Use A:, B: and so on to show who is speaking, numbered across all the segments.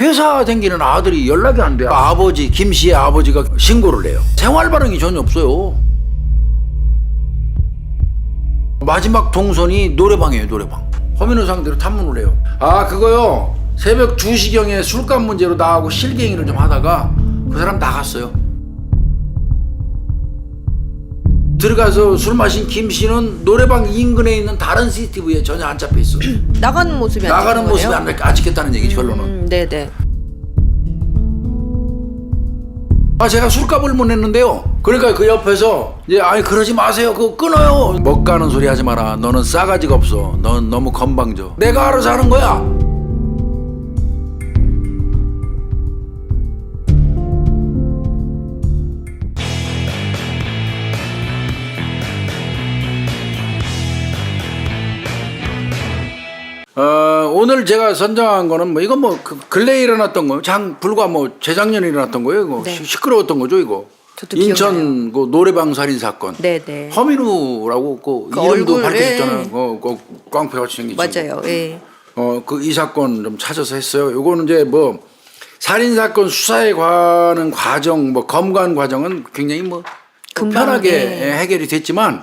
A: 회사 다니는 아들이 연락이 안 돼. 아버지 김 씨의 아버지가 신고를 해요. 생활 반응이 전혀 없어요. 마지막 동선이 노래방이에요, 노래방. 허민호 상대로 탐문을 해요. 아, 그거요. 새벽 2시경에 술값 문제로 나하고 실갱이를 좀 하다가 그 사람 나갔어요. 들어가서 술 마신 김 씨는 노래방 인근에 있는 다른 CCTV에 전혀 안 잡혀 있어.
B: 나가는 모습이 안
A: 나가는
B: 찍힌
A: 모습이
B: 거예요?
A: 안, 안 찍혔다는 얘기지, 결론은.
B: 음, 네네.
A: 아 제가 술값을 못 냈는데요. 그러니까 그 옆에서 이제 아니 그러지 마세요. 그거 끊어요. 먹 가는 소리 하지 마라. 너는 싸가지가 없어. 넌 너무 건방져. 내가 알아서 하는 거야. 어, 오늘 제가 선정한 거는 뭐 이건 뭐 그 근래에 일어났던 거, 장 불과 뭐 재작년에 일어났던 거예요. 이거
B: 네.
A: 시- 시끄러웠던 거죠, 이거.
B: 저도
A: 인천 그 노래방 살인 사건.
B: 네 네.
A: 허민우라고 그,
B: 그
A: 이름도
B: 얼굴,
A: 밝혀졌잖아요.
B: 예.
A: 그, 그 꽝패같이 생긴 친구.
B: 맞아요. 예.
A: 어, 그 이 사건 좀 찾아서 했어요. 요거는 이제 뭐 살인 사건 수사에 관한 과정, 뭐 검관 과정은 굉장히 뭐
B: 금방,
A: 편하게
B: 예.
A: 해결이 됐지만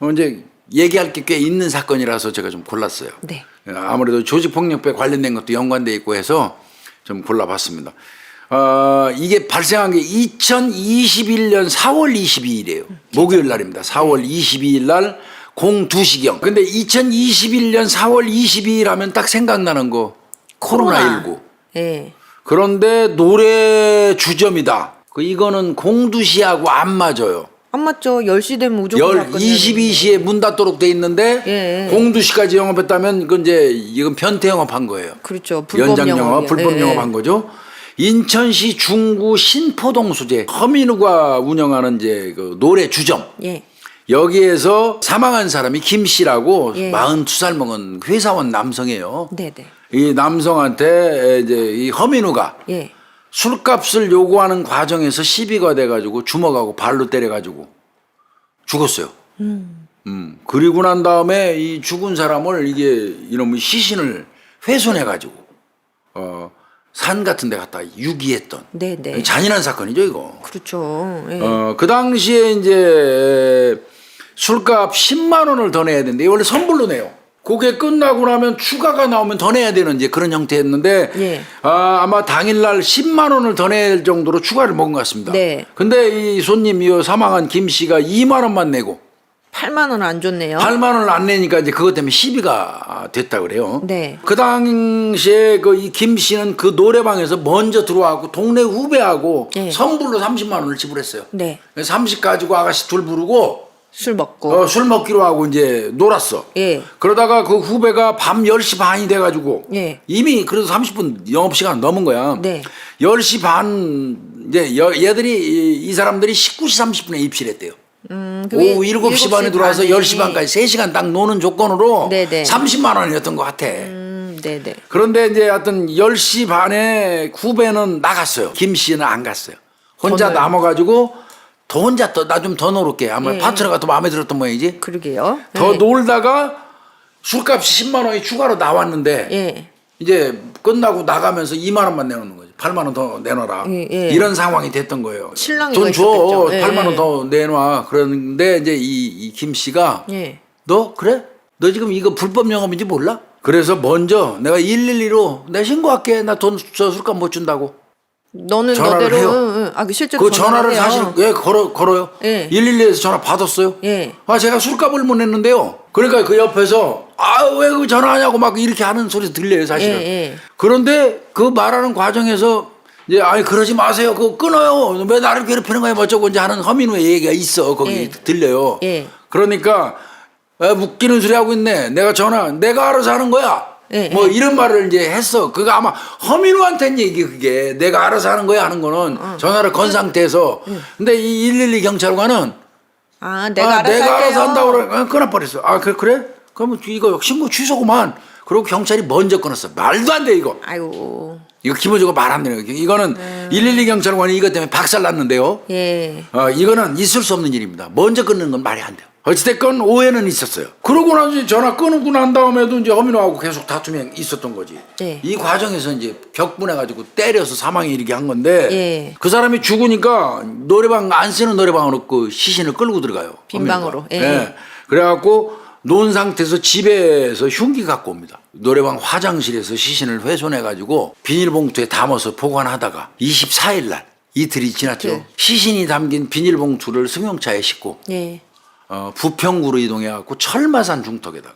A: 어, 이제 얘기할 게 꽤 있는 사건이라서 제가 좀 골랐어요.
B: 네.
A: 아무래도 조직폭력배 관련된 것도 연관돼 있고 해서 좀 골라봤습니다. 어, 이게 발생한 게 2021년 4월 22일이에요. 목요일 날입니다. 4월 22일 날 02시경. 근데 2021년 4월 22일 하면 딱 생각나는 거 코로나19.
B: 예.
A: 그런데 노래 주점이다. 그 이거는 공두시하고 안 맞아요.
B: 안 맞죠. 10시 되면 무조건
A: 열
B: 사건이어야 되는데.
A: 22시에 문 닫도록 돼 있는데
B: 예.
A: 공두시까지 영업했다면 이건 이제 이건 변태 영업한 거예요.
B: 그렇죠. 불법
A: 연장 영업,
B: 영업이요.
A: 불법
B: 예,
A: 영업한 거죠. 인천시 중구 신포동 수재 허민우가 운영하는 이제 그 노래 주점
B: 예.
A: 여기에서 사망한 사람이 김 씨라고
B: 예.
A: 42살 먹은 회사원 남성이에요.
B: 네 네.
A: 이 남성한테 이제 이 허민우가
B: 예.
A: 술값을 요구하는 과정에서 시비가 돼가지고 주먹하고 발로 때려가지고 죽었어요. 음. 그리고 난 다음에 이 죽은 사람을 이게 이놈의 시신을 훼손해가지고 어, 산 같은 데 갖다 유기했던
B: 네네.
A: 잔인한 사건이죠, 이거.
B: 그렇죠. 예.
A: 어, 그 당시에 이제 술값 10만 원을 더 내야 되는데 원래 선불로 내요. 그게 끝나고 나면 추가가 나오면 더 내야 되는 이제 그런 형태였는데
B: 예.
A: 아, 아마 당일날 10만 원을 더 낼 정도로 추가를 먹은 것 같습니다.
B: 네.
A: 근데 이 손님이 사망한 김 씨가 2만 원만 내고
B: 8만 원 안 줬네요.
A: 8만 원을 안 내니까 이제 그것 때문에 시비가 됐다 그래요.
B: 네.
A: 그 당시에 그 이 김 씨는 그 노래방에서 먼저 들어와고 동네 후배하고
B: 예.
A: 선불로 30만 원을 지불했어요.
B: 네.
A: 30 가지고 아가씨 둘 부르고
B: 술 먹고.
A: 어, 술 먹기로 하고 이제 놀았어.
B: 예.
A: 그러다가 그 후배가 밤 10시 반이 돼가지고
B: 예.
A: 이미 그래도 30분 영업시간 넘은 거야.
B: 네.
A: 10시 반 이제 여- 얘들이 이, 이 사람들이 19시 30분에 입실 했대요.
B: 음, 그게
A: 오후 7시 반에 들어와서
B: 반에.
A: 10시 반까지 3시간 딱 노는 조건으로
B: 네 네.
A: 30만 원이었던 것 같아.
B: 음, 네네.
A: 그런데 이제 하여튼 10시 반에 후배는 나갔어요. 김 씨는 안 갔어요. 혼자
B: 더
A: 남아가지고 더 혼자 더 나 좀 더 놀을게. 아마
B: 예.
A: 파트너가 더 마음에 들었던 모양이지.
B: 그러게요.
A: 더
B: 예.
A: 놀다가 술값이 10만 원이 추가로 나왔는데
B: 예.
A: 이제 끝나고 나가면서 2만 원만 내놓는 거지. 8만 원 더 내놔라.
B: 예, 예.
A: 이런 상황이 됐던 거예요.
B: 신랑이
A: 돈 줘.
B: 있었겠죠. 예,
A: 8만 원
B: 예.
A: 더 내놔. 그런데 이제 이, 이 김 씨가
B: 예.
A: 너 그래? 너 지금 이거 불법 영업인지 몰라? 그래서 먼저 내가 112로 내 신고할게. 나 돈 저 술값 못 준다고.
B: 너는
A: 전화를
B: 너대로
A: 해요.
B: 응, 응. 아, 그 실제로
A: 그 전화를
B: 해요.
A: 사실 왜 걸어 걸어요?
B: 예.
A: 112에서 전화 받았어요.
B: 예.
A: 아 제가 술값을 못 냈는데요. 그러니까 그 옆에서 아 왜 그 전화하냐고 막 이렇게 하는 소리 들려요 사실은.
B: 예, 예.
A: 그런데 그 말하는 과정에서 이제 아니 그러지 마세요. 그거 끊어요. 왜 나를 괴롭히는 거야? 어쩌고 이제 하는 허민우의 얘기가 있어 거기
B: 예.
A: 들려요.
B: 예.
A: 그러니까 아, 웃기는 소리 하고 있네. 내가 전화 내가 알아서 하는 거야.
B: 예,
A: 뭐
B: 예.
A: 이런 말을 이제 했어. 그거 아마 허민우한테는 얘기 그게 내가 알아서 하는 거야 하는 거는
B: 어.
A: 전화를 건 상태에서. 근데 이 112 경찰관은
B: 아, 내가
A: 아,
B: 알아서
A: 내가
B: 할게요.
A: 알아서 한다고 그래. 아, 끊어버렸어. 아, 그래? 그래? 그러면 이거 신고 취소구만. 그리고 경찰이 먼저 끊었어. 말도 안 돼, 이거.
B: 아이고.
A: 이거 기본적으로 말 안 되는 거. 이거는
B: 네.
A: 112 경찰관이 이것 때문에 박살 났는데요.
B: 예.
A: 어, 이거는 있을 수 없는 일입니다. 먼저 끊는 건 말이 안 돼요. 어찌됐건 오해는 있었어요. 그러고 나서 이제 전화 끊고 난 다음에도 이제 허민호하고 계속 다툼이 있었던 거지.
B: 네.
A: 이 과정에서 이제 격분해가지고 때려서 사망에 이르게 한 건데
B: 예.
A: 그 사람이 죽으니까 노래방 안 쓰는 노래방으로 그 시신을 끌고 들어가요.
B: 빈 방으로.
A: 허민호가.
B: 예.
A: 그래갖고 논 상태에서 집에서 흉기 갖고 옵니다. 노래방 화장실에서 시신을 훼손해가지고 비닐봉투에 담아서 보관하다가 24일 날 이틀이 지났죠.
B: 네.
A: 시신이 담긴 비닐봉투를 승용차에 싣고
B: 예.
A: 어, 부평구로 이동해 갖고 철마산 중턱에다가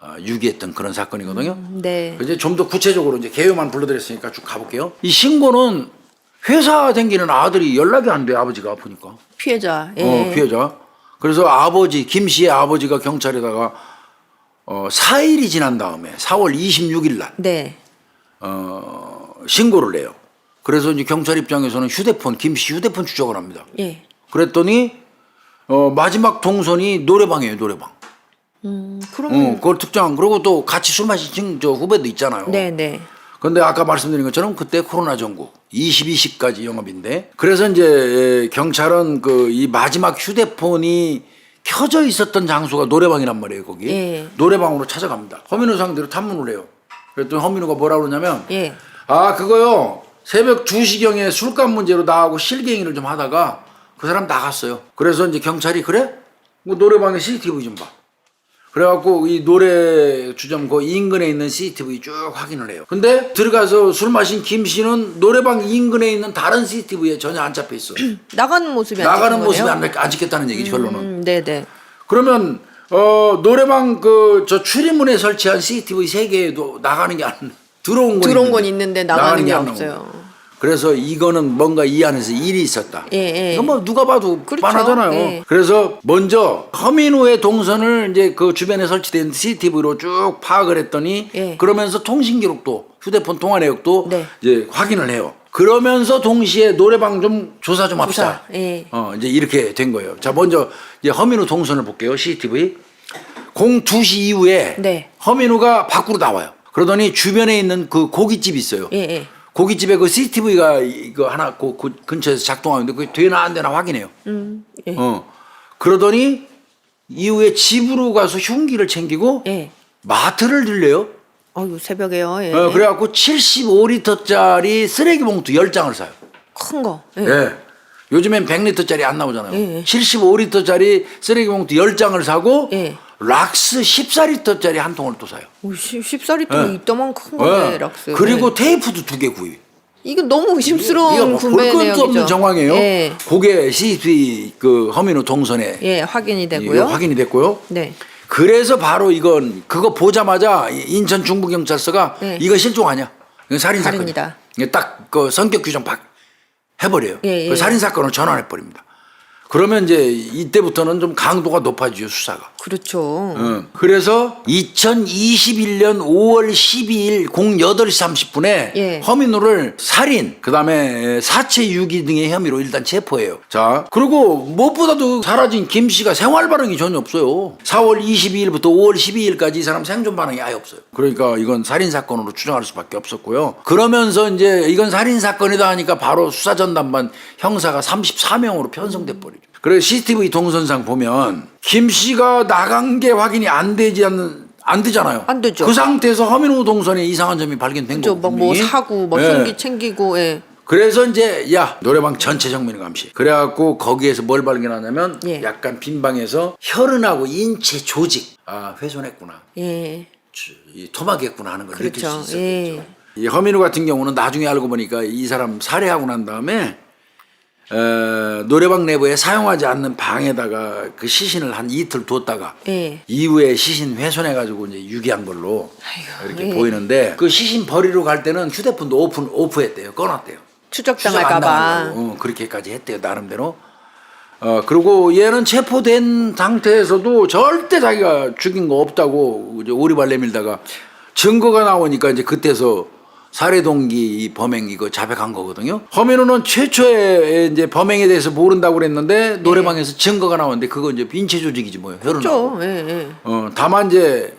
A: 어, 유기했던 그런 사건이거든요.
B: 네.
A: 이제 좀 더 구체적으로 이제 개요만 불러드렸으니까 쭉 가볼게요. 이 신고는 회사 다니는 아들이 연락이 안 돼, 아버지가 아프니까.
B: 피해자. 예.
A: 어, 피해자. 그래서 아버지, 김 씨의 아버지가 경찰에다가 어, 4일이 지난 다음에 4월 26일 날
B: 네.
A: 어, 신고를 해요. 그래서 이제 경찰 입장에서는 휴대폰, 김 씨 휴대폰 추적을 합니다.
B: 예.
A: 그랬더니 어, 마지막 동선이 노래방이에요, 노래방.
B: 음, 그럼
A: 어, 그걸 특정. 그리고 또 같이 술 마신 친- 저 후배도 있잖아요.
B: 네, 네.
A: 근데 아까 말씀드린 것처럼 그때 코로나 전국 22시까지 영업인데 그래서 이제 경찰은 그 이 마지막 휴대폰이 켜져 있었던 장소가 노래방이란 말이에요 거기
B: 예.
A: 노래방으로 찾아갑니다 허민호 상대로 탐문을 해요 그랬더니 허민호가 뭐라 그러냐면
B: 예.
A: 아 그거요 새벽 2시경에 술값 문제로 나하고 실갱이를 좀 하다가 그 사람 나갔어요 그래서 이제 경찰이 그래? 뭐 노래방에 CCTV 좀 봐 그래갖고 이 노래 주점 그 인근에 있는 CCTV 쭉 확인을 해요. 근데 들어가서 술 마신 김 씨는 노래방 인근에 있는 다른 CCTV에 전혀 안 잡혀 있어.
B: 나가는 모습이 안
A: 나가는
B: 찍힌
A: 모습이
B: 거네요?
A: 안, 안 찍혔다는 얘기지 결론은.
B: 음, 네, 네.
A: 그러면 어 노래방 그 저 출입문에 설치한 CCTV 세 개에도 나가는 게 안 들어온 건
B: 들어온 건
A: 있는데
B: 나가는 게
A: 안 나오는
B: 없어요.
A: 그래서 이거는 뭔가 이 안에서 일이 있었다.
B: 예, 예.
A: 이거 뭐 누가 봐도
B: 그렇죠.
A: 뻔하잖아요.
B: 예.
A: 그래서 먼저 허민호의 동선을 이제 그 주변에 설치된 CCTV로 쭉 파악을 했더니
B: 예.
A: 그러면서 통신 기록도 휴대폰 통화 내역도
B: 네.
A: 이제 확인을 해요. 그러면서 동시에 노래방 좀 조사 좀 합시다.
B: 조사, 예.
A: 어, 이제 이렇게 된 거예요. 자, 먼저 이제 허민호 동선을 볼게요. CCTV. 02시 이후에
B: 네.
A: 허민호가 밖으로 나와요. 그러더니 주변에 있는 그 고깃집 있어요.
B: 예, 예.
A: 고깃집에 그 CCTV가 이거 하나 그, 그 근처에서 작동하는데 그게 되나 안 되나 확인해요.
B: 음, 예.
A: 어. 그러더니 이후에 집으로 가서 흉기를 챙기고
B: 예.
A: 마트를 들려요.
B: 어유 새벽에요. 예.
A: 어, 그래갖고 75리터짜리 쓰레기 봉투 10장을 사요.
B: 큰 거. 예.
A: 예. 요즘엔 100리터짜리 안 나오잖아요.
B: 예.
A: 75리터짜리 쓰레기 봉투 10장을 사고
B: 예.
A: 락스 14리터짜리 한 통을 또 사요.
B: 오, 10살이
A: 예.
B: 이따만 큰 거네,
A: 예.
B: 락스.
A: 그리고
B: 예.
A: 테이프도 두 개 구입.
B: 이거 너무 의심스러운
A: 뭐
B: 구매 내역이죠.
A: 없는 정황이에요.
B: 예.
A: 그게 CCTV 그 허민호 동선에
B: 예, 확인이 되고요.
A: 확인이 됐고요.
B: 네.
A: 그래서 바로 이건 그거 보자마자 인천 중부경찰서가
B: 네.
A: 이거 실종 아니야? 이거 살인. 사건이야. 딱그 성격 규정 박 해버려요.
B: 예, 예.
A: 그 살인 사건을 전환해 버립니다. 그러면 이제 이때부터는 좀 강도가 높아지죠 수사가.
B: 그렇죠.
A: 응. 그래서 2021년 5월 12일 08시 30분에
B: 예.
A: 허민호를 살인, 그 다음에 사체 유기 등의 혐의로 일단 체포해요. 자, 그리고 무엇보다도 사라진 김 씨가 생활 반응이 전혀 없어요. 4월 22일부터 5월 12일까지 이 사람 생존 반응이 아예 없어요. 그러니까 이건 살인 사건으로 추정할 수밖에 없었고요. 그러면서 이제 이건 살인 사건이다 하니까 바로 수사 전담반 형사가 34명으로 편성돼 버리죠. 그래서 CCTV 동선상 보면 김 씨가 나간 게 확인이 안 되지 않는 안 되잖아요.
B: 안 되죠.
A: 그 상태에서 허민호 동선에 이상한 점이 발견된
B: 저
A: 거고.
B: 막뭐 사고, 뭐
A: 예.
B: 흉기 챙기고, 예.
A: 그래서 이제 야 노래방 전체 정면 감시. 그래갖고 거기에서 뭘 발견하냐면
B: 예.
A: 약간 빈 방에서 혈흔하고 인체 조직 아 훼손했구나.
B: 예.
A: 주- 이 토막했구나 하는 걸 느낄
B: 그렇죠.
A: 수 있었겠죠.
B: 예.
A: 이 허민호 같은 경우는 나중에 알고 보니까 이 사람 살해하고 난 다음에 어, 노래방 내부에 사용하지 않는 방에다가 그 시신을 한 이틀 뒀다가
B: 예.
A: 이후에 시신 훼손해가지고 이제 유기한 걸로
B: 아이고,
A: 이렇게
B: 예.
A: 보이는데 그 시신 버리러 갈 때는 휴대폰도 오픈 오프했대요, 꺼놨대요. 추적 안
B: 추적당할까봐.
A: 당하려고. 어, 그렇게까지 했대요 나름대로. 어 그리고 얘는 체포된 상태에서도 절대 자기가 죽인 거 없다고 이제 오리발 내밀다가 증거가 나오니까 이제 그때서 살해 동기 이 범행 이거 자백한 거거든요. 허민호는 최초에 이제 범행에 대해서 모른다고 그랬는데 노래방에서 증거가 나왔는데 그거 이제 인체 조직이지 뭐예요. 혈흔하고.
B: 그렇죠. 예, 예.
A: 어 다만 이제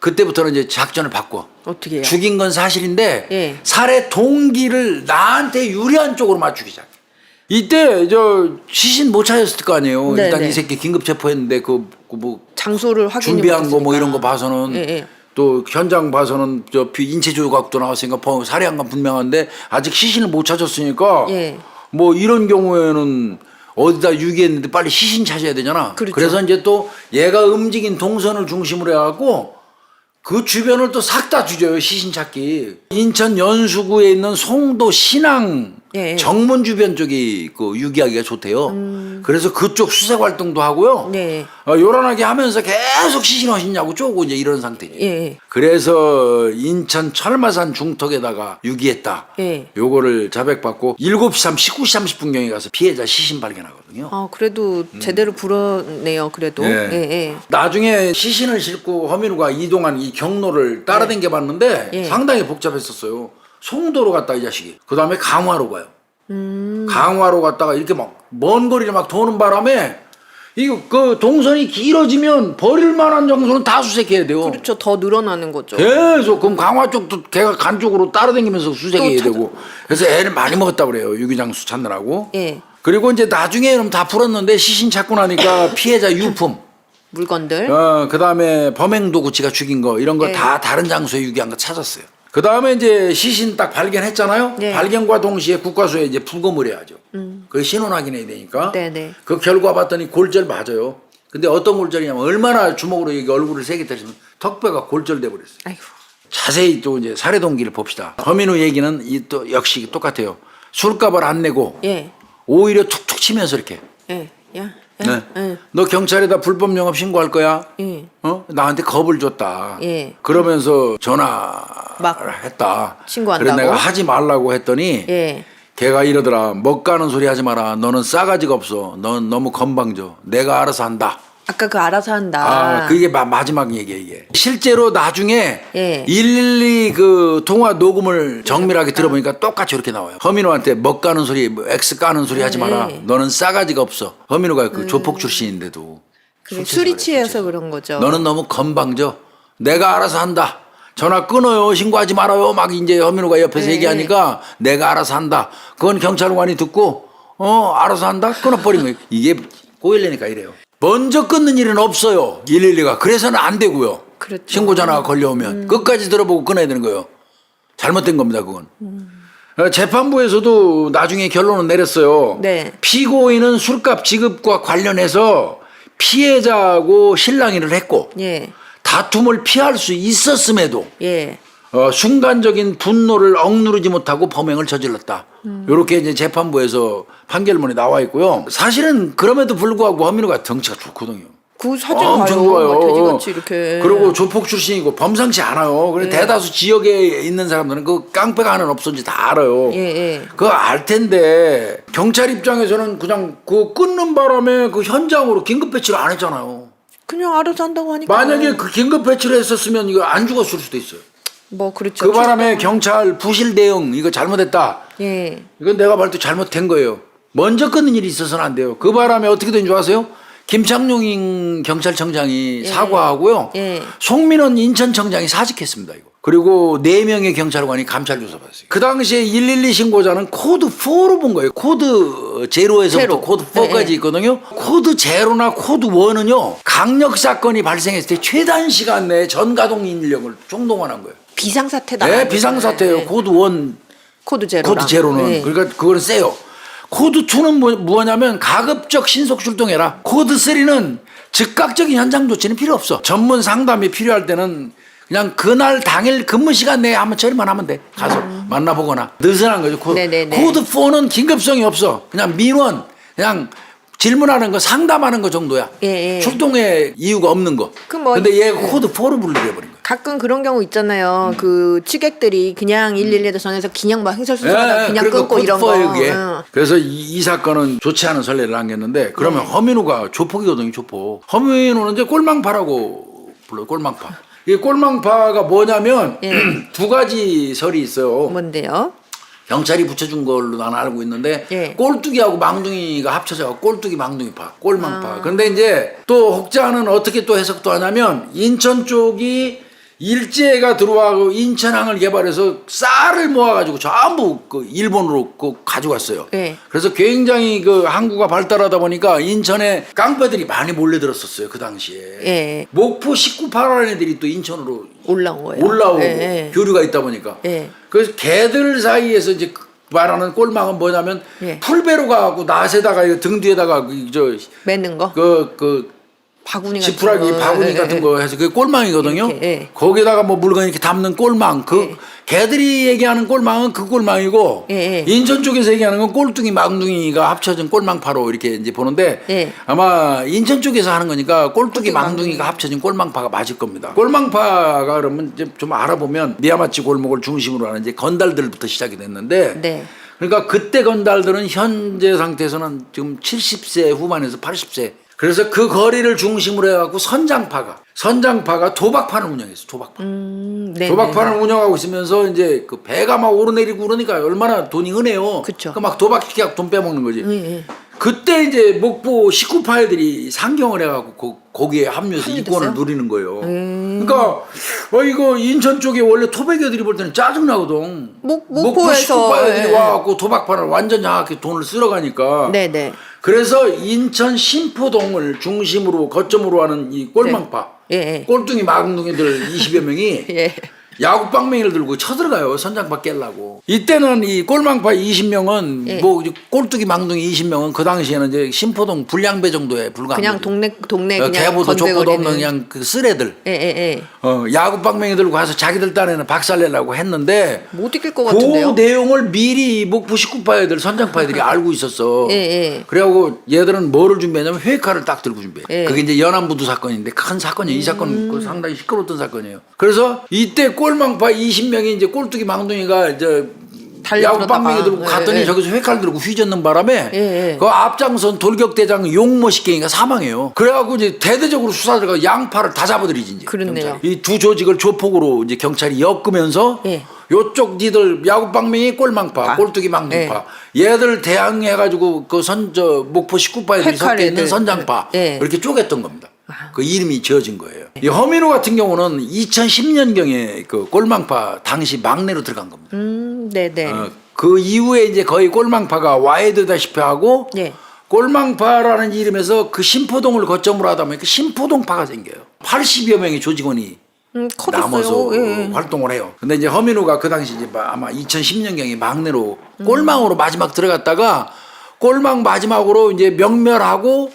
A: 그때부터는 이제 작전을 바꿔.
B: 어떻게 해요?
A: 죽인 건 사실인데
B: 예.
A: 살해 동기를 나한테 유리한 쪽으로 맞추기 시작해. 이때 저 시신 못 찾았을 거 아니에요.
B: 네,
A: 일단
B: 네.
A: 이 새끼 긴급 체포했는데 그뭐
B: 장소를 확인이
A: 준비한 거 뭐. 이런 거 봐서는
B: 예, 예.
A: 또 현장 봐서는 저 피- 인체 조각도 나왔으니까 버- 살해한 건 분명한데 아직 시신을 못 찾았으니까
B: 예.
A: 뭐 이런 경우에는 어디다 유기했는데 빨리 시신 찾아야 되잖아.
B: 그렇죠.
A: 래서 이제 또 얘가 움직인 동선을 중심으로 해갖고 그 주변을 또 싹 다 뒤져요 시신 찾기. 인천 연수구에 있는 송도 신앙
B: 예, 예.
A: 정문 주변 쪽이 그 유기하기가 좋대요. 그래서 그쪽 수색 활동도 하고요.
B: 음. 네.
A: 어, 요란하게 하면서 계속 시신 어딨냐고 쪼고 이제 이런 상태지.
B: 예, 예.
A: 그래서 인천 철마산 중턱에다가 유기했다.
B: 예.
A: 요거를 자백받고 7시 30, 19시 30분경에 가서 피해자 시신 발견하거든요.
B: 아, 그래도 제대로 불었네요. 그래도.
A: 음. 예.
B: 예, 예.
A: 나중에 시신을 싣고 허민우가 이동한 이 경로를 따라댕겨 봤는데
B: 예.
A: 상당히 복잡했었어요. 송도로 갔다 이 자식이. 그 다음에 강화로 가요.
B: 음.
A: 강화로 갔다가 이렇게 막 먼 거리를 막 도는 바람에 이거 그 동선이 길어지면 버릴 만한 장소는 다 수색해야 돼요.
B: 그렇죠. 더 늘어나는 거죠.
A: 계속 그럼 강화 쪽도 걔가 간 쪽으로 따라다니면서 수색해야
B: 또 찾아-
A: 되고 그래서 애를 많이 먹었다 그래요 유기장수 찾느라고
B: 예.
A: 그리고 이제 나중에 그럼 다 풀었는데 시신 찾고 나니까 피해자 유품
B: 물건들.
A: 어, 그 다음에 범행 도구치가 죽인 거 이런 거
B: 예.
A: 다 다른 장소에 유기한 거 찾았어요 그 다음에 이제 시신 딱 발견했잖아요
B: 예.
A: 발견과 동시에 국과수에 이제 부검을 해야죠 그 신원 확인해야 되니까
B: 음. 네네.
A: 그 결과 봤더니 골절 맞아요 근데 어떤 골절이냐면 얼마나 주먹으로 이게 얼굴을 세게 때리면 턱뼈가 골절돼 버렸어요
B: 아이고.
A: 자세히 또 이제 살해 동기를 봅시다. 허민우 얘기는 이 또 역시 똑같아요. 술값을 안 내고
B: 예.
A: 오히려 툭툭 치면서 이렇게.
B: 예. 야. 야.
A: 네.
B: 예.
A: 너 경찰에다 불법 영업 신고할 거야.
B: 예.
A: 어? 나한테 겁을 줬다.
B: 예.
A: 그러면서 전화
B: 막
A: 했다.
B: 신고한다고?
A: 그래서 내가 하지 말라고 했더니
B: 예.
A: 걔가 이러더라. 먹 가는 소리 하지 마라. 너는 싸가지가 없어. 넌 너무 건방져. 내가 알아서 한다.
B: 아까 그 알아서 한다.
A: 아, 그게 마, 마지막 얘기야, 이게. 실제로 나중에
B: 예.
A: 112그 통화 녹음을 정밀하게 들어보니까 똑같이 이렇게 나와요. 허민호한테 먹 가는 소리, 뭐 X 까는 소리 하지 마라.
B: 예.
A: 너는 싸가지가 없어. 허민호가 그 조폭 출신인데도.
B: 그래, 술이 취해서 그런 거죠.
A: 너는 너무 건방져. 내가 알아서 한다. 전화 끊어요. 신고하지 말아요. 막 이제 허민호가 옆에서
B: 예.
A: 얘기하니까 내가 알아서 한다. 그건 경찰관이 듣고 어 알아서 한다. 끊어버린 거예요. 이게 꼬일래니까 이래요. 먼저 끊는 일은 없어요. 112가 그래서는 안 되고요.
B: 그렇죠.
A: 신고 전화가 걸려오면 끝까지 들어보고 끊어야 되는 거예요. 잘못된 겁니다. 그건. 어, 재판부에서도 나중에 결론을 내렸어요.
B: 네.
A: 피고인은 술값 지급과 관련해서 피해자하고 실랑이를 했고
B: 예.
A: 다툼을 피할 수 있었음에도
B: 예.
A: 어, 순간적인 분노를 억누르지 못하고 범행을 저질렀다. 이렇게 이제 재판부에서 판결문이 나와 있고요. 사실은 그럼에도 불구하고 허민우가 덩치가 좋거든요.
B: 그 사진
A: 엄청
B: 봐요.
A: 좋아요.
B: 돼지같이 이렇게.
A: 그리고 조폭 출신이고 범상치 않아요. 그래
B: 예.
A: 대다수 지역에 있는 사람들은 그 깡패가 하는 없었는지 다 알아요.
B: 예, 예.
A: 그거 알 텐데 경찰 입장에서는 그냥 그 끊는 바람에 그 현장으로 긴급 배치를 안 했잖아요.
B: 그냥 알아서 한다고 하니까.
A: 만약에 그 긴급 배치를 했었으면 이거 안 죽었을 수도 있어요.
B: 뭐 그렇죠.
A: 그 바람에 경찰 부실 대응 이거 잘못했다.
B: 예.
A: 이건 내가 볼때 잘못된 거예요. 먼저 끊는 일이 있어서는 안 돼요. 그 바람에 어떻게 된 줄 아세요? 김창룡 경찰청장이
B: 예.
A: 사과하고요.
B: 예.
A: 송민원 인천청장이 사직했습니다. 이거. 그리고 네 명의 경찰관이 감찰 조사 받았어요. 그 당시에 112 신고자는 코드 4로 본 거예요. 코드 제로에서부터
B: 제로.
A: 코드 4까지
B: 네.
A: 있거든요. 코드 제로나 코드 1은요. 강력 사건이 발생했을 때 최단 시간 내에 전 가동 인력을 총동원한 거예요.
B: 비상사태다.
A: 네, 비상사태예요.
B: 네.
A: 코드 1
B: 코드 제로.
A: 코드 제로는
B: 네.
A: 그러니까 그거는 세요. 코드 2는 뭐, 뭐냐면 가급적 신속 출동해라. 코드 3는 즉각적인 현장 조치는 필요 없어. 전문 상담이 필요할 때는 그냥 그날 당일 근무 시간 내에 한번 처리만 하면 돼. 가서 만나보거나 느슨한 거죠. 코,
B: 음. 네네네.
A: 코드 4는 긴급성이 없어. 그냥 민원 그냥 질문하는 거 상담하는 거 정도야.
B: 예, 예.
A: 출동의 이유가 없는 거.
B: 그 뭐-
A: 근데 얘가 코드 4로 분류돼 버린 거야.
B: 가끔 그런 경우 있잖아요.
A: 음.
B: 그 취객들이 그냥 112에 전해서 그냥 막 행설수설하다 그냥
A: 그런 거
B: 끊고 이런 거.
A: 코드 4예요, 그게.
B: 응.
A: 그래서 이, 이 사건은 좋지 않은 선례를 남겼는데 그러면
B: 네.
A: 허민우가 조폭이거든요, 조폭. 허민우는 이제 꼴망파라고 불러요, 꼴망파. 이 꼴망파가 뭐냐면
B: 예.
A: 두 가지 설이 있어요.
B: 뭔데요?
A: 경찰이 붙여준 걸로 나는 알고 있는데
B: 예.
A: 꼴뚜기하고 망둥이가 합쳐져 꼴뚜기 망둥이파 꼴망파
B: 아.
A: 근데 이제 또 혹자는 어떻게 또 해석도 하냐면 인천 쪽이 일제가 들어와고 인천항을 개발해서 쌀을 모아가지고 전부 그 일본으로 그 가져갔어요.
B: 네.
A: 그래서 굉장히 그 항구가 발달하다 보니까 인천에 깡패들이 많이 몰려들었었어요 그 당시에.
B: 예.
A: 목포 19파라는 애들이 또 인천으로
B: 올라온 거예요.
A: 올라오고
B: 예, 예.
A: 교류가 있다 보니까.
B: 예.
A: 그래서 개들 사이에서 이제 그 말하는 꼴망은 뭐냐면
B: 예.
A: 풀배로 가고 낫에다가 등 뒤에다가 그저그
B: 맺는 거.
A: 그
B: 바구니 같은
A: 지푸라기
B: 거.
A: 바구니
B: 예,
A: 같은
B: 예.
A: 거 해서 그게 꼴망이거든요.
B: 이렇게, 예.
A: 거기다가 뭐 물건 이렇게 담는 꼴망. 그
B: 예.
A: 개들이 얘기하는 꼴망은 그 꼴망이고
B: 예, 예.
A: 인천 쪽에서 얘기하는 건 꼴뚱이 망둥이가 합쳐진 꼴망파로 이렇게 이제 보는데
B: 예.
A: 아마 인천 쪽에서 하는 거니까 꼴뚜기
B: 꼴뚜기
A: 망둥이가 합쳐진 꼴망파가 맞을 겁니다. 꼴망파가 그러면 이제 좀 알아보면 미야마치 골목을 중심으로 하는 이제 건달들부터 시작이 됐는데
B: 네.
A: 그러니까 그때 건달들은 현재 상태에서는 지금 70세 후반에서 80세. 그래서 그 거리를 중심으로 해갖고 선장파가 선장파가 도박판을 운영했어. 도박판.
B: 음, 네.
A: 도박판을 운영하고 있으면서 이제 그 배가 막 오르내리고 그러니까 얼마나 돈이 흔해요.
B: 그쵸.
A: 그막 도박 시켜갖고 돈 빼먹는 거지.
B: 예, 예.
A: 그때 이제 목포 식구파 애들이 상경을 해갖고 거, 거기에 합류해서? 이권을 누리는 거예요.
B: 음.
A: 그러니까 어 이거 인천 쪽에 원래 토백 애들이 볼 때는 짜증 나거든.
B: 목- 목포에서,
A: 식구파 애들이
B: 예.
A: 와갖고 도박판을 완전 양하게 돈을 쓸어가니까.
B: 네, 네.
A: 그래서 인천 신포동을 중심으로 거점으로 하는 이 꼴망파,
B: 예, 예.
A: 꼴뚱이 마궁둥이들 20여 명이
B: 예.
A: 야구방맹이를 들고 쳐들어가요 선장파 깰라고 이때는 이 꼴망파 20명은
B: 예.
A: 뭐 이제 꼴뚜기 망둥이 20명은 그 당시에는 이제 신포동 불량배 정도에 불과한
B: 그냥
A: 거죠.
B: 동네 동네
A: 어,
B: 그냥
A: 개보도 족보도 없는. 그냥 그 쓰레들
B: 예, 예, 예.
A: 어, 야구방맹이 들고 가서 자기들 딴에는 박살내려고 했는데
B: 못 이길
A: 것그
B: 같은데요.
A: 내용을 미리 목포 식구파 애들 선장파 애들이 알고 있었어
B: 예, 예.
A: 그래갖고 얘들은 뭐를 준비했냐면 회칼을 딱 들고 준비해
B: 예. 음.
A: 그게 이제 연안부두 사건인데 큰 사건이에요 이 사건은 그 상당히 시끄러웠던 사건이에요 그래서 이때 꼴망파 20명이 이제 꼴뚜기 망둥이가 이제. 야구방맹이 들고
B: 예,
A: 갔더니
B: 예.
A: 저기서 회칼 들고 휘젓는 바람에
B: 예, 예.
A: 그 앞장선 돌격대장 용모식갱이가 사망해요 그래갖고 이제 대대적으로 수사들가 양파를 다 잡아들이지 이제
B: 그렇네요.
A: 이두 조직을 조폭으로 이제 경찰이 엮으면서
B: 예.
A: 요쪽 니들 야구방맹이 꼴망파,
B: 아.
A: 꼴뚜기 망둥파, 얘들 대항해가지고 그 선 저 목포 19파에 섞여 있는. 선장파
B: 예.
A: 이렇게 쪼갰던 겁니다. 그 이름이 지어진 거예요. 이 허민호 같은 경우는 2010년경에 그 꼴망파 당시 막내로 들어간 겁니다.
B: 음, 네, 네.
A: 어, 그 이후에 이제 거의 꼴망파가 와해되다시피 하고
B: 예.
A: 꼴망파라는 이름에서 그 신포동을 거점으로 하다 보니까 신포동파가 생겨요. 80여 명의 조직원이
B: 음, 커졌어요.
A: 남아서
B: 예, 예.
A: 활동을 해요. 근데 이제 허민호가 그 당시 이제 아마 2010년경에 막내로 꼴망으로 마지막 들어갔다가 꼴망 마지막으로 이제 명멸하고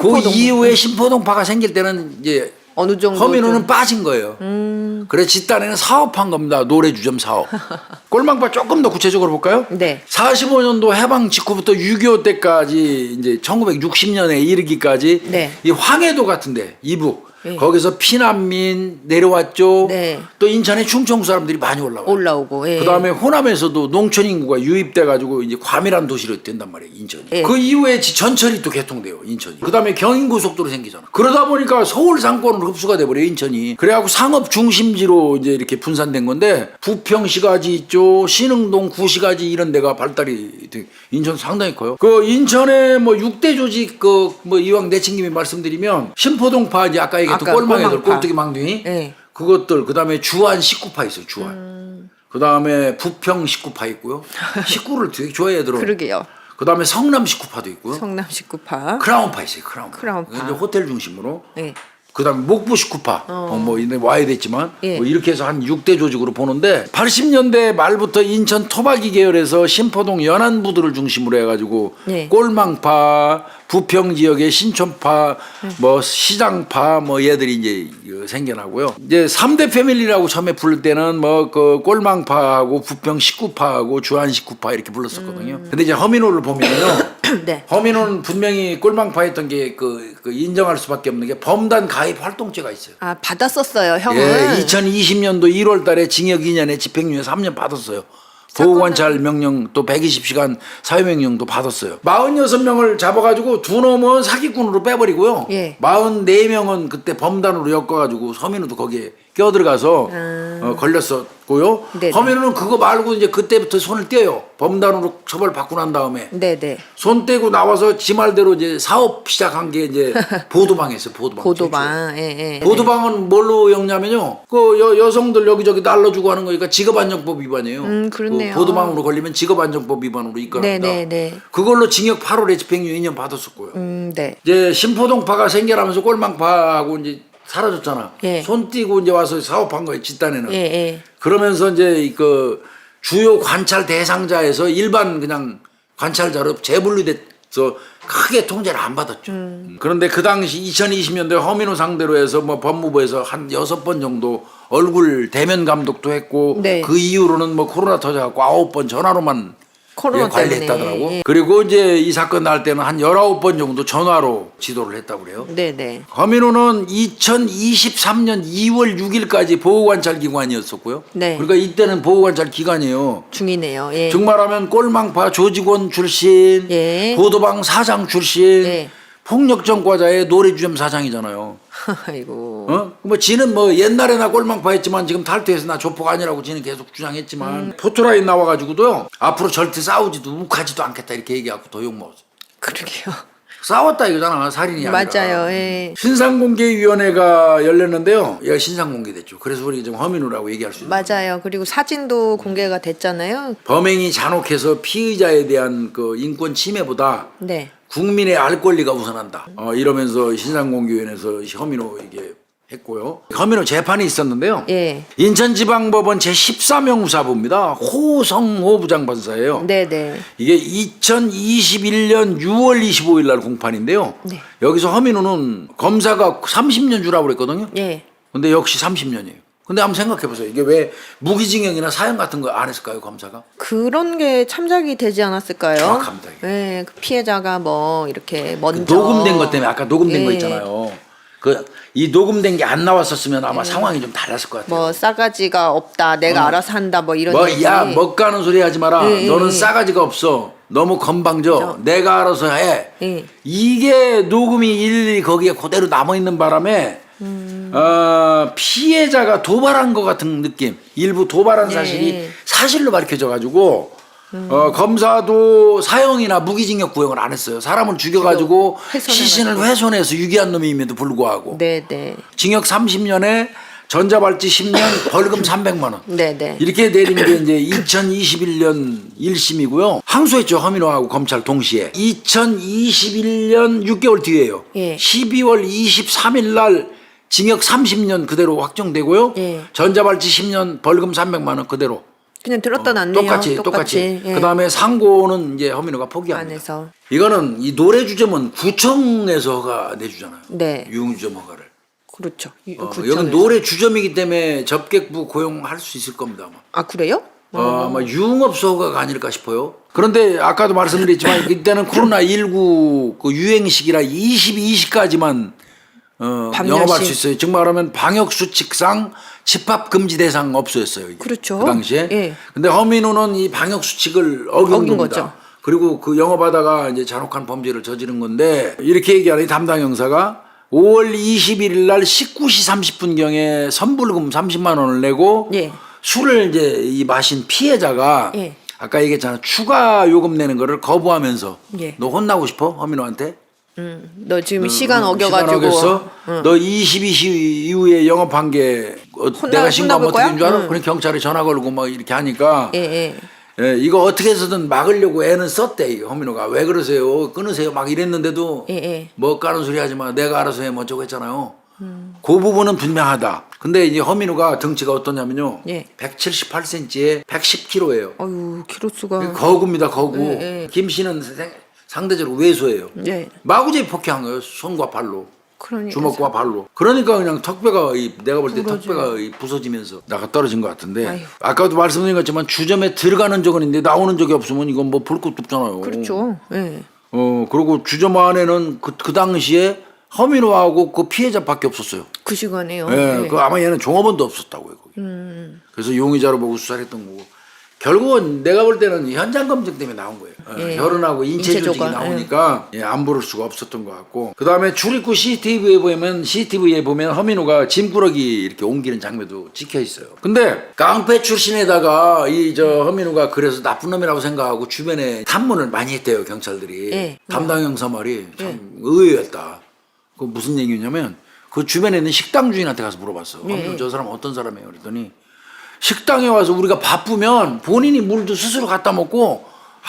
A: 그 이후에 신포동파가 생길 때는 이제
B: 어느 정도
A: 허민호는
B: 좀-
A: 빠진 거예요.
B: 음.
A: 그래서 집단에는 사업한 겁니다. 노래 주점 사업. 꼴망파 조금 더 구체적으로 볼까요?
B: 네.
A: 45년도 해방 직후부터 6.25 때까지 이제 1960년에 이르기까지
B: 네.
A: 이 황해도 같은데 이북
B: 네.
A: 거기서 피난민 내려왔죠.
B: 네.
A: 또 인천에 충청 사람들이 많이 올라와요.
B: 올라오고. 예.
A: 그다음에 호남에서도 농촌 인구가 유입돼 가지고 이제 과밀한 도시로 된단 말이에요 인천이.
B: 예.
A: 그 이후에 지- 전철이 또 개통돼요 인천이. 그다음에 경인고속도로 생기잖아. 그러다 보니까 서울 상권으로 흡수가 돼 버려 요 인천이. 그래 갖고 상업 중심지로 이제 이렇게 분산된 건데 부평시가지 있죠, 신흥동 구시가지 이런 데가 발달이 돼. 인천 상당히 커요. 그 인천에 뭐 6대 조직 그 뭐 이왕 내친김에 말씀드리면 신포동파 이제 아까 얘기했던
B: 아까
A: 꼴망애들
B: 꼴망파.
A: 꼴뚜기 망둥이.
B: 예.
A: 그것들 그다음에 주안 19파 있어요 주안
B: 음.
A: 그다음에 부평 19파 있고요 19를 되게 좋아해 들어
B: 그러게요.
A: 그다음에 성남 19파도 있고요
B: 성남 식구파.
A: 크라운파 있어요 크라운파
B: 크라운파.
A: 이제 호텔 중심으로
B: 예.
A: 그다음에 목포 19파 어. 뭐 이제 와야 됐지만
B: 예.
A: 뭐 이렇게 해서 한 6대 조직으로 보는데 80년대 말부터 인천 토박이 계열에서 신포동 연안부두를 중심으로 해가지고
B: 예.
A: 꼴망파 부평 지역의 신촌파 뭐 시장파 뭐 얘들이 이제 이거 생겨나고요. 이제 3대 패밀리라고 처음에 부를 때는 뭐 그 꼴망파하고 부평 19파하고 주안 19파 이렇게 불렀었거든요. 근데 이제 허민호를 보면요.
B: 네.
A: 허민호는 분명히 꼴망파였던 게 그 인정할 수밖에 없는 게 범단 가입 활동죄가 있어요.
B: 아, 받았었어요, 형은.
A: 예, 2020년도 1월 달에 징역 2년에 집행유예 3년 받았어요. 보호관찰 명령 또 120시간 사회명령도 받았어요. 46명을 잡아가지고 두 놈은 사기꾼으로 빼버리고요.
B: 예.
A: 44명은 그때 범단으로 엮어가지고 서민우도 거기에 껴들어가서 어, 걸렸었고요.
B: 아. 네네.
A: 허민우는 그거 말고 이제 그때부터 손을 떼요. 범단으로 처벌 받고 난 다음에
B: 네네.
A: 손 떼고 나와서 지 말대로 이제 사업 시작한 게 이제 보도방이었어요. 보도방.
B: 보도방. 예, 예.
A: 보도방은 뭘로 역냐면요. 그 여, 여성들 여기저기 날라주고 하는 거니까 직업안정법 위반이에요.
B: 음, 그렇네요.
A: 그 보도방으로 걸리면 직업안정법 위반으로 입건합니다.
B: 네, 네, 네.
A: 그걸로 징역 8월에 집행유 2년 받았었고요.
B: 음, 네.
A: 이제 신포동파가 생겨나면서 꼴망파하고 이제 사라졌잖아.
B: 예.
A: 손 띄고 이제 와서 사업한 거예요. 집단에는.
B: 예, 예.
A: 그러면서 이제 그 주요 관찰 대상자에서 일반 그냥 관찰자로 재분류돼서 크게 통제를 안 받았죠.
B: 음.
A: 그런데 그 당시 2020년도에 허민호 상대로 해서 뭐 법무부에서 한 여섯 번 정도 얼굴 대면 감독도 했고
B: 네.
A: 그 이후로는 뭐 코로나 터져갖고 아홉 번 전화로만
B: 코로나
A: 예, 관리했다더라고.
B: 때문에. 예.
A: 그리고 이제 이 사건 날 때는 한 열아홉 번 정도 전화로 지도를 했다고 그래요.
B: 네, 네.
A: 허민호는 2023년 2월 6일까지 보호관찰 기관이었었고요.
B: 네.
A: 그러니까 이때는 보호관찰 기관이에요.
B: 중이네요. 예.
A: 정말하면 꼴망파 조직원 출신,
B: 예.
A: 보도방 사장 출신,
B: 네.
A: 폭력전과자의 노래주점 사장이잖아요.
B: 아이고.
A: 어? 뭐 지는 뭐 옛날에나 꼴망파했지만 지금 탈퇴해서 나 조폭 아니라고 지는 계속 주장했지만
B: 음.
A: 포토라인 나와가지고도요 앞으로 절대 싸우지도 욱하지도 않겠다 이렇게 얘기하고 더 욕 먹었어.
B: 그러게요.
A: 싸웠다 이거잖아 살인이 아니라.
B: 맞아요. 예.
A: 신상공개위원회가 열렸는데요. 얘가 신상공개됐죠. 그래서 우리 지금 허민우라고 얘기할 수 있는. 거예요.
B: 맞아요. 그리고 사진도 공개가 됐잖아요.
A: 범행이 잔혹해서 피의자에 대한 그 인권 침해보다
B: 네.
A: 국민의 알 권리가 우선한다. 어, 이러면서 신상공개위원회에서 허민호 이게 했고요. 허민호 재판이 있었는데요.
B: 예.
A: 인천지방법원 제14명 무사부입니다. 호성호 부장판사예요.
B: 네, 네.
A: 이게 2021년 6월 25일 날 공판인데요.
B: 네.
A: 여기서 허민호는 검사가 30년 주라고 그랬거든요.
B: 예.
A: 근데 역시 30년이에요. 근데 한번 생각해 보세요. 이게 왜 무기징역이나 사형 같은 거 안 했을까요, 검사가?
B: 그런 게 참작이 되지 않았을까요?
A: 정확합니다, 이게.
B: 네, 그 피해자가 뭐 이렇게 먼저
A: 그 녹음된 것 때문에 아까 녹음된 거
B: 예.
A: 있잖아요. 그 이 녹음된 게 안 나왔었으면 아마 상황이 좀 달랐을 것 같아요.
B: 뭐 싸가지가 없다, 내가 알아서 한다, 뭐 이런 얘기.
A: 뭐야 먹가는 소리 하지 마라.
B: 예, 예,
A: 너는
B: 예.
A: 싸가지가 없어. 너무 건방져. 내가 알아서 해.
B: 예.
A: 이게 녹음이 일일이 거기에 그대로 남아 있는 바람에
B: 음.
A: 어, 피해자가 도발한 것 같은 느낌. 일부 도발한 사실이
B: 예.
A: 사실로 밝혀져 가지고
B: 음.
A: 어, 검사도 사형이나 무기징역 구형을 안 했어요. 사람을 죽여가지고
B: 훼손해가지고.
A: 시신을 훼손해서 유기한 놈임에도 불구하고
B: 네, 네.
A: 징역 30년에 전자발찌 10년 벌금 300만 원.
B: 네, 네.
A: 이렇게 내린 게 이제 2021년 1심이고요. 항소했죠. 허민호하고 검찰 동시에. 2021년 6개월 뒤에요.
B: 예.
A: 12월 23일 날 징역 30년 그대로 확정되고요.
B: 예.
A: 전자발찌 10년 벌금 300만 원 그대로.
B: 그냥 들었다 놨네요.
A: 똑같이 똑같이.
B: 예.
A: 그다음에 상고는 이제 허민호가 포기합니다.
B: 안에서.
A: 이거는 이 노래 주점은 구청에서 허가 내주잖아요.
B: 네.
A: 유흥주점 허가를.
B: 그렇죠. 이-
A: 어,
B: 구청에서.
A: 여기 노래 주점이기 때문에 접객부 고용할 수 있을 겁니다. 아마.
B: 아, 그래요?
A: 어, 아마 유흥업소가 아닐까 싶어요. 그런데 아까도 말씀드렸지만 이때는 코로나 19 그 유행 시기라 22시까지만 어,
B: 밤
A: 영업할
B: 10시.
A: 수 있어요. 즉 말하면 방역 수칙상 집합 금지 대상 없어였어요. 이게.
B: 그렇죠.
A: 그 당시에.
B: 예.
A: 근데 허민호는 이 방역 수칙을 어긴
B: 어긴
A: 겁니다.
B: 거죠.
A: 그리고 그 영업하다가 이제 잔혹한 범죄를 저지른 건데 이렇게 얘기하는 이 담당 형사가 5월 21일 날 19시 30분 경에 선불금 30만 원을 내고
B: 예.
A: 술을 이제 이 마신 피해자가
B: 예.
A: 아까 얘기했잖아 추가 요금 내는 거를 거부하면서
B: 예.
A: 너 혼나고 싶어 허민호한테
B: 음, 너 지금 시간
A: 어,
B: 어겨가지고.
A: 시간 어겼어? 너 22시 이후에 영업한 게 어, 내가 신고하면
B: 혼나볼
A: 어떻게 된줄 알아?
B: 거야?
A: 그래 경찰에 전화 걸고 막 이렇게 하니까
B: 예, 예.
A: 예, 이거 어떻게 해서든 막으려고 애는 썼대 이 허민호가 왜 그러세요 끊으세요 막 이랬는데도
B: 예, 예.
A: 뭐 까는 소리 하지 마 내가 알아서 해 뭐저고 했잖아요
B: 음.
A: 그 부분은 분명하다 근데 이제 허민호가 덩치가 어떠냐면요
B: 예.
A: 178cm에 110kg예요
B: 어유 키로수가.
A: 거구입니다 거구
B: 예, 예.
A: 김 씨는 생- 상대적으로 왜소해요
B: 예.
A: 마구잡이 폭행한 거예요 손과 발로
B: 그러니까.
A: 주먹과 발로. 그러니까 그냥 턱뼈가 이, 내가 볼 때
B: 부러져.
A: 턱뼈가 이 부서지면서 나가 떨어진 것 같은데. 아까도 말씀드린 것처럼 주점에 들어가는 적은 있는데 나오는 적이 없으면 이건 뭐 볼 것도 없잖아요.
B: 그렇죠. 예.
A: 어 그리고 주점 안에는 그, 그 당시에 허민호하고 그 피해자밖에 없었어요.
B: 그 시간에요.
A: 예,
B: 예.
A: 그 아마 얘는 종업원도 없었다고요 거기.
B: 음.
A: 그래서 용의자로 보고 수사를 했던 거고. 결국은 내가 볼 때는 현장 검증 때문에 나온 거예요. 어,
B: 예.
A: 혈흔하고 인체
B: 인체
A: 조직이
B: 조각,
A: 나오니까 예, 안 부를 수가 없었던 것 같고 그 다음에 출입구 CCTV에 보면 CCTV에 보면 허민우가 짐꾸러기 이렇게 옮기는 장면도 찍혀 있어요. 근데 깡패 출신에다가 이 저 허민우가 그래서 나쁜 놈이라고 생각하고 주변에 탐문을 많이 했대요 경찰들이
B: 예.
A: 담당 형사 말이 참 의외였다. 그 무슨 얘기냐면 그 주변에 있는 식당 주인한테 가서 물어봤어.
B: 예.
A: 허민우 저 사람 어떤 사람이에요? 그랬더니 식당에 와서 우리가 바쁘면 본인이 물도 스스로 갖다 먹고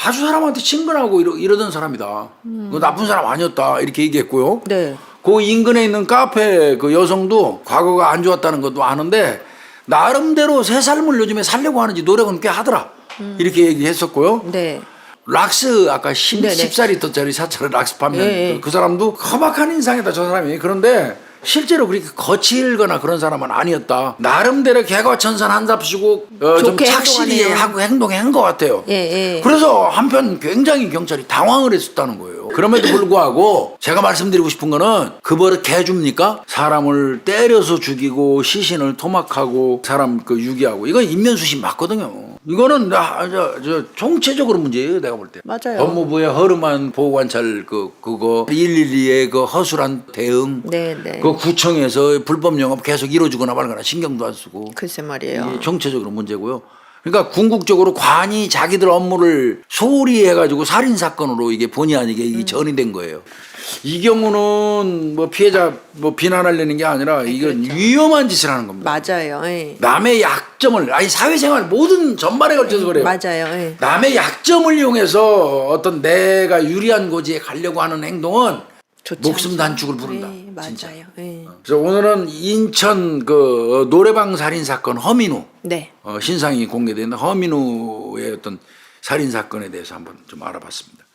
A: 아주 사람한테 친근하고 이러, 이러던 사람이다. 그 나쁜 사람 아니었다. 이렇게 얘기했고요.
B: 네.
A: 그 인근에 있는 카페 그 여성도 과거가 안 좋았다는 것도 아는데 나름대로 새 삶을 요즘에 살려고 하는지 노력은 꽤 하더라. 이렇게 얘기했었고요.
B: 네.
A: 락스 아까 10,
B: 네네.
A: 14리터짜리 사찰을 락스 판매
B: 예, 예.
A: 그 사람도 험악한 인상이다 저 사람이 그런데 실제로 그렇게 거칠거나 그런 사람은 아니었다 나름대로 개과천선 한답시고 어, 좀
B: 좋게
A: 착실히
B: 행동하네요.
A: 하고 행동한 것 같아요
B: 예, 예.
A: 그래서 한편 굉장히 경찰이 당황을 했었다는 거예요 그럼에도 불구하고 제가 말씀드리고 싶은 거는 그 버릇 개줍니까? 사람을 때려서 죽이고 시신을 토막하고 사람 그 유기하고 이건 인면수신 맞거든요 이거는 나, 저, 저 총체적으로 문제예요 내가 볼 때.
B: 맞아요.
A: 법무부의 허름한 보호관찰 그 그거 112의 그 허술한 대응.
B: 네, 네.
A: 그 구청에서 불법 영업 계속 이루어지거나 말거나 신경도 안 쓰고.
B: 글쎄 말이에요.
A: 이게 총체적으로 문제고요. 그러니까 궁극적으로 관이 자기들 업무를 소홀히 해가지고 살인 사건으로 이게 본의 아니게 이게 전이 된 거예요. 이 경우는 뭐 피해자 뭐 비난하려는 게 아니라 이건 위험한 짓을 하는 겁니다.
B: 맞아요. 예.
A: 남의 약점을 아니 사회생활 모든 전반에 걸쳐서 그래요.
B: 맞아요. 예.
A: 남의 약점을 이용해서 어떤 내가 유리한 고지에 가려고 하는 행동은
B: 좋지
A: 목숨
B: 않죠.
A: 단축을 부른다.
B: 예,
A: 진짜.
B: 맞아요. 예.
A: 그래서 오늘은 인천 그 노래방 살인 사건 허민우
B: 네.
A: 어, 신상이 공개된 허민우의 어떤 살인 사건에 대해서 한번 좀 알아봤습니다.